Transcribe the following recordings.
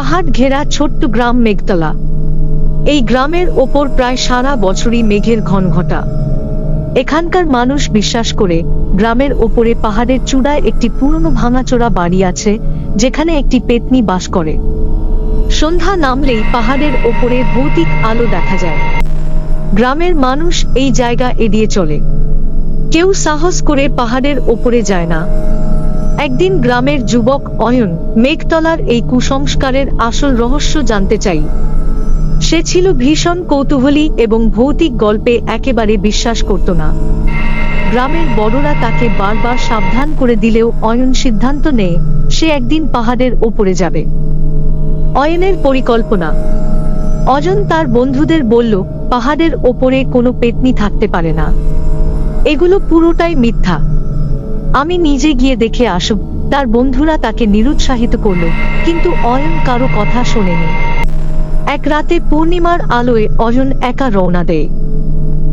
পাহাড় ঘেরা ছোট্ট গ্রাম মেঘতলা। এই গ্রামের ওপর প্রায় সারা বছরই মেঘের ঘনঘটা এখানকার মানুষ বিশ্বাস করে গ্রামের ওপরে পাহাড়ের চূড়ায় একটি পুরনো ভাঙাচোরা বাড়ি আছে, যেখানে একটি পেতনি বাস করে। সন্ধ্যা নামলেই পাহাড়ের ওপরে ভৌতিক আলো দেখা যায়। গ্রামের মানুষ এই জায়গা এড়িয়ে চলে। কেউ সাহস করে পাহাড়ের ওপরে যায় না। একদিন গ্রামের যুবক অয়ন মেঘতলার এই কুসংস্কারের আসল রহস্য জানতে চাই। সে ছিল ভীষণ কৌতূহলী এবং ভৌতিক গল্পে একেবারে বিশ্বাস করত না। গ্রামের বড়রা তাকে বারবার সাবধান করে দিলেও অয়ন সিদ্ধান্ত নেয়, সে একদিন পাহাড়ের ওপরে যাবে। অয়নের পরিকল্পনা। অজন তার বন্ধুদের বলল, পাহাড়ের ওপরে কোনো পেতনি থাকতে পারে না। এগুলো পুরোটাই মিথ্যা। আমি নিজে গিয়ে দেখে আসব। তার বন্ধুরা তাকে নিরুৎসাহিত করল, কিন্তু অয়ন কারও কথা শোনেনি। এক রাতে পূর্ণিমার আলোয় অজন একা রওনা দেয়।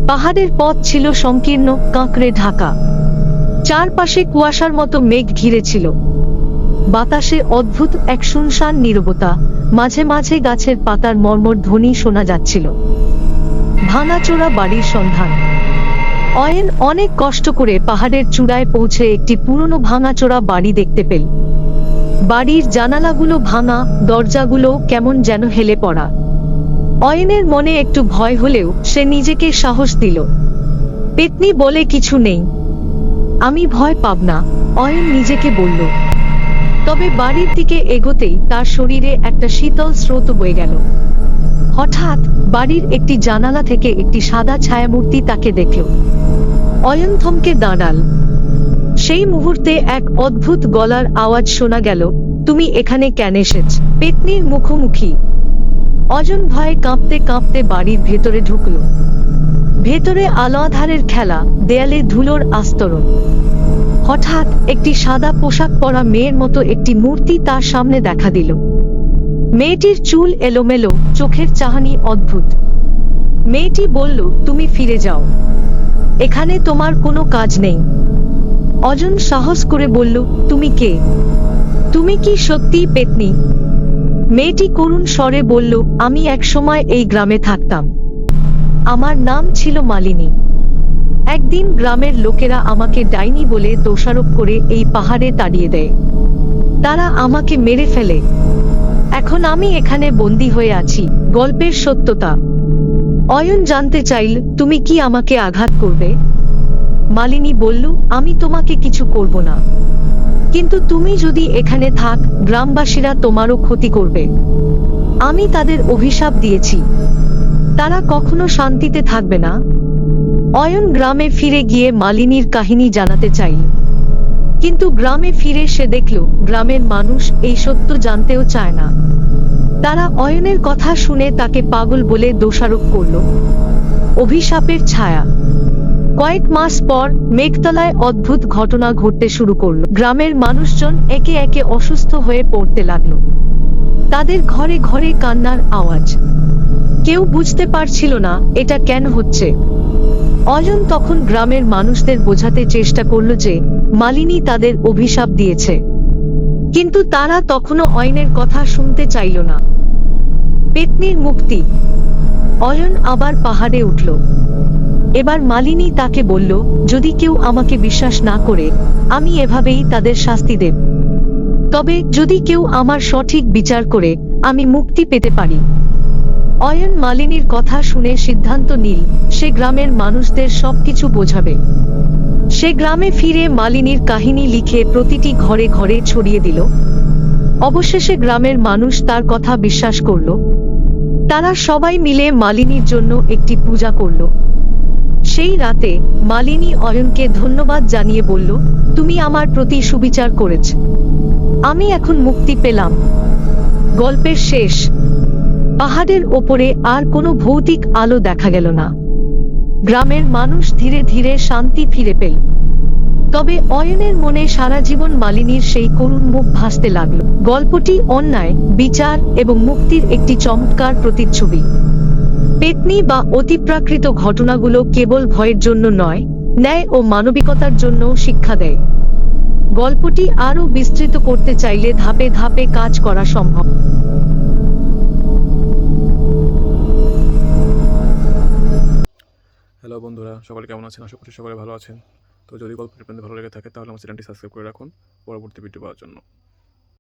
পাহাড়ের পথ ছিল সংকীর্ণ, কাঁকড়ে ঢাকা। চারপাশে কুয়াশার মতো মেঘ ঘিরে ছিল বাতাসে অদ্ভুত এক শুনশান নীরবতা, মাঝে মাঝে গাছের পাতার মর্মর ধ্বনি শোনা যাচ্ছিল। ভাঙাচোরা বাড়ির সন্ধান। অয়েন অনেক কষ্ট করে পাহাড়ের চূড়ায় পৌঁছে একটি পুরনো ভাঙাচোরা বাড়ি দেখতে পেল। বাড়ির জানালাগুলো ভাঙা, দরজাগুলো কেমন যেন হেলে পড়া। অয়েনের মনে একটু ভয় হলেও সে নিজেকে সাহস দিল। পেতনি বলে, কিছু নেই। আমি ভয় পাব না, অয়েন নিজেকে বলল। তবে বাড়ির দিকে এগোতেই তার শরীরে একটা শীতল স্রোত বয়ে গেল। হঠাৎ বাড়ির একটি জানালা থেকে একটি সাদা ছায়ামূর্তি তাকে দেখল। অয়ন থমকে দাঁড়াল। সেই মুহূর্তে এক অদ্ভুত গলার আওয়াজ শোনা গেল, তুমি এখানে কেন এসেছ? পেতনির মুখোমুখি। অজন ভয়ে কাঁপতে কাঁপতে বাড়ির ভেতরে ঢুকল। ভেতরে আলো আধারের খেলা, দেয়ালে ধুলোর আস্তরণ। হঠাৎ একটি সাদা পোশাক পরা মেয়ের মতো একটি মূর্তি তার সামনে দেখা দিল। মেয়েটির চুল এলোমেলো, চোখের চাহানি অদ্ভুত। মেয়েটি বলল, তুমি ফিরে যাও। এখানে তোমার কোনো কাজ নেই। অজন সাহস করে বলল, তুমি কে? তুমি কি সত্যিই পেতনি? মেয়েটি করুণ স্বরে বলল, আমি একসময় এই গ্রামে থাকতাম। আমার নাম ছিল মালিনী। একদিন গ্রামের লোকেরা আমাকে ডাইনি বলে দোষারোপ করে এই পাহাড়ে তাড়িয়ে দেয়। তারা আমাকে মেরে ফেলে। এখন আমি এখানে বন্দী হয়ে আছি। গল্পের সত্যতা। অয়ন জানতে চাইল, তুমি কি আমাকে আঘাত করবে? মালিনী বলল, আমি তোমাকে কিছু করব না। কিন্তু তুমি যদি এখানে থাক, গ্রামবাসীরা তোমারও ক্ষতি করবে। আমি তাদের অভিশাপ দিয়েছি। তারা কখনো শান্তিতে থাকবে না। অয়ন গ্রামে ফিরে গিয়ে মালিনীর কাহিনী জানাতে চাইল। কিন্তু গ্রামে ফিরে সে দেখল, গ্রামের মানুষ এই সত্য জানতেও চায় না। তারা অয়নের কথা শুনে তাকে পাগল বলে দোষারোপ করল। অভিশাপের ছায়া। কয়েক মাস পর মেঘতলায় অদ্ভুত ঘটনা ঘটতে শুরু করল। গ্রামের মানুষজন একে একে অসুস্থ হয়ে পড়তে লাগল। তাদের ঘরে ঘরে কান্নার আওয়াজ। কেউ বুঝতে পারছিল না, এটা কেন হচ্ছে। অজন তখন গ্রামের মানুষদের বোঝাতে চেষ্টা করল যে মালিনী তাদের অভিশাপ দিয়েছে। কিন্তু তারা তখনও অয়নের কথা শুনতে চাইল না। পেতনির মুক্তি। অয়ন আবার পাহাড়ে উঠল। এবার মালিনী তাকে বলল, যদি কেউ আমাকে বিশ্বাস না করে, আমি এভাবেই তাদের শাস্তি দেব। তবে যদি কেউ আমার সঠিক বিচার করে, আমি মুক্তি পেতে পারি। অয়ন মালিনীর কথা শুনে সিদ্ধান্ত নিল, সে গ্রামের মানুষদের সবকিছু বোঝাবে। সে গ্রামে ফিরে মালিনীর কাহিনী লিখে প্রতিটি ঘরে ঘরে ছড়িয়ে দিল। অবশেষে গ্রামের মানুষ তার কথা বিশ্বাস করল। তারা সবাই মিলে মালিনীর জন্য একটি পূজা করল। সেই রাতে মালিনী অয়নকে ধন্যবাদ জানিয়ে বলল, তুমি আমার প্রতি সুবিচার করেছ। আমি এখন মুক্তি পেলাম। গল্পের শেষ। পাহাড়ের ওপরে আর কোনো ভৌতিক আলো দেখা গেল না। গ্রামের মানুষ ধীরে ধীরে শান্তি ফিরে পেল। তবে অয়নের মনে সারা জীবন মালিনীর সেই করুণ মুখ ভাসতে লাগল। গল্পটি অন্যায়, বিচার এবং মুক্তির একটি চমৎকার প্রতিচ্ছবি। পেতনি বা অতিপ্রাকৃত ঘটনাগুলো কেবল ভয়ের জন্য নয়, ন্যায় ও মানবিকতার জন্য শিক্ষা দেয়। গল্পটি আরও বিস্তৃত করতে চাইলে ধাপে ধাপে কাজ করা সম্ভব। হ্যালো বন্ধুরা, সকলে কেমন আছেন? আশা করছি সকলে ভালো আছেন। তো যদি গল্পটি আপনাদের ভালো লেগে থাকে, তাহলে আমার চ্যানেলটি সাবস্ক্রাইব করে রাখুন। পরবর্তী ভিডিও পাওয়ার জন্য।